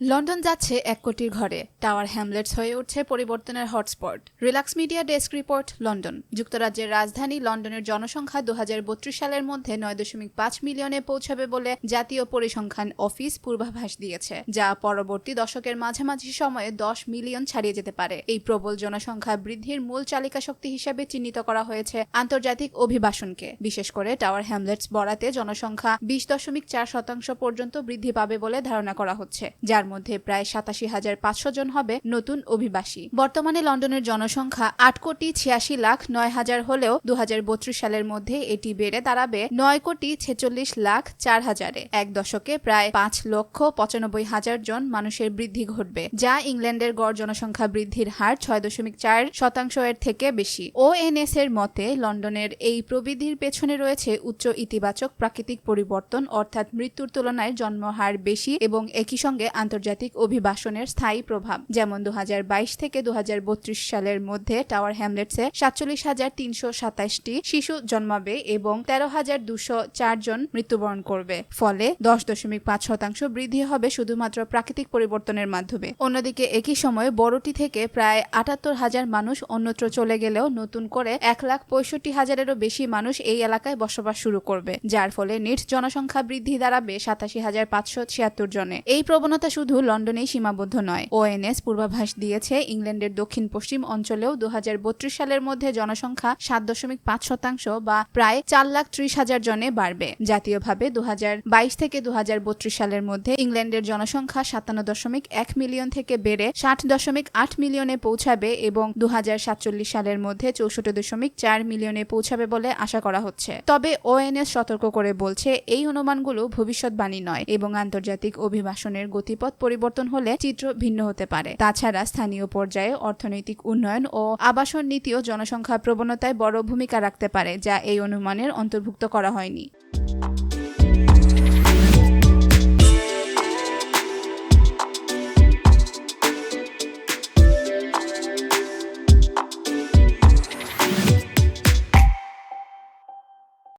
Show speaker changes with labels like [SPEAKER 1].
[SPEAKER 1] London যাচ্ছে এক কোটির ঘরে। টাওয়ার হ্যামলেটস হয়ে উঠছে পরিবর্তনের hotspot. Relax media desk report, London. যুক্তরাজ্যের রাজধানী লন্ডনের জনসংখ্যা দুহাজার বত্রিশ সালের মধ্যে নয় দশমিক পাঁচ মিলিয়নে পৌঁছাবে বলে জাতীয় পরিসংখ্যান অফিস পূর্বাভাস দিয়েছে, যা পরবর্তী দশকের মাঝামাঝি সময়ে দশ মিলিয়ন ছাড়িয়ে যেতে পারে। এই প্রবল জনসংখ্যা বৃদ্ধির মূল চালিকা শক্তি হিসেবে চিহ্নিত করা হয়েছে আন্তর্জাতিক অভিবাসনকে। বিশেষ করে টাওয়ার হ্যামলেটস বরাতে জনসংখ্যা বিশ দশমিক চার শতাংশ পর্যন্ত বৃদ্ধি পাবে বলে ধারণা করা হচ্ছে, যার মধ্যে প্রায় সাতাশি হাজার পাঁচশো জন হবে নতুন অভিবাসী। বর্তমানে লন্ডনের জনসংখ্যা আট কোটি ছিয়াশি লাখ নয় হাজার হলেও দুহাজার বত্রিশ সালের মধ্যে এটি বেড়ে দাঁড়াবে নয় কোটি ছেচল্লিশ লাখ চার হাজারে। এক দশকে প্রায় পাঁচ লক্ষ পঁচানব্বই হাজার জন মানুষের বৃদ্ধি ঘটবে, যা ইংল্যান্ডের গড় জনসংখ্যা বৃদ্ধির হার ছয় দশমিক চার শতাংশ এর থেকে বেশি। ওএনএস এর মতে, লন্ডনের এই প্রবৃদ্ধির পেছনে রয়েছে উচ্চ ইতিবাচক প্রাকৃতিক পরিবর্তন, অর্থাৎ মৃত্যুর তুলনায় জন্মহার বেশি এবং একই সঙ্গে আন্তর্জাতিক অভিবাসনের স্থায়ী প্রভাব। যেমন দু হাজার বাইশ থেকে দু সালের মধ্যে টাওয়ার হ্যামলেটসে সাতচল্লিশ হাজার তিনশো সাতাশটি শিশু জন্মাবে এবং তেরো হাজার দুশো চার জন মৃত্যুবরণ করবে। ফলে দশ দশমিক পাঁচ শতাংশ বৃদ্ধি হবে শুধুমাত্র প্রাকৃতিক পরিবর্তনের মাধ্যমে। অন্যদিকে একই সময়ে বড়টি থেকে প্রায় আটাত্তর হাজার মানুষ অন্যত্র চলে গেলেও নতুন করে এক লাখ পঁয়ষট্টি হাজারেরও বেশি মানুষ এই এলাকায় বসবাস শুরু করবে, যার ফলে নিট জনসংখ্যা বৃদ্ধি দাঁড়াবে সাতাশি হাজার পাঁচশো ছিয়াত্তর জনে। এই প্রবণতা শুধু লন্ডনেই সীমাবদ্ধ নয় ওএনএস পূর্বাভাস দিয়েছে ইংল্যান্ডের দক্ষিণ পশ্চিম অঞ্চলেও দুহাজার বত্রিশ সালের মধ্যে জনসংখ্যা সাত দশমিক পাঁচ শতাংশ বা প্রায় চার লাখ ত্রিশ হাজার জনে বাড়বে। জাতীয়ভাবে দুহাজার বাইশ থেকে দুহাজার বত্রিশ সালের মধ্যে ইংল্যান্ডের জনসংখ্যা সাতান্ন দশমিক এক মিলিয়ন থেকে বেড়ে ষাট দশমিক আট মিলিয়নে পৌঁছাবে এবং দু হাজার সাতচল্লিশ সালের মধ্যে চৌষট্টি দশমিক চার মিলিয়নে পৌঁছাবে বলে আশা করা হচ্ছে। তবে ওএনএস সতর্ক করে বলছে, এই অনুমানগুলো ভবিষ্যৎবাণী নয় এবং আন্তর্জাতিক অভিবাসনের গতিপথ পরিবর্তন হলে চিত্র ভিন্ন হতে পারে। তাছাড়া স্থানীয় পর্যায়ে অর্থনৈতিক উন্নয়ন ও আবাসন নীতিও জনসংখ্যা প্রবণতায় বড় ভূমিকা রাখতে পারে, যা এই অনুমানের অন্তর্ভুক্ত করা হয়নি।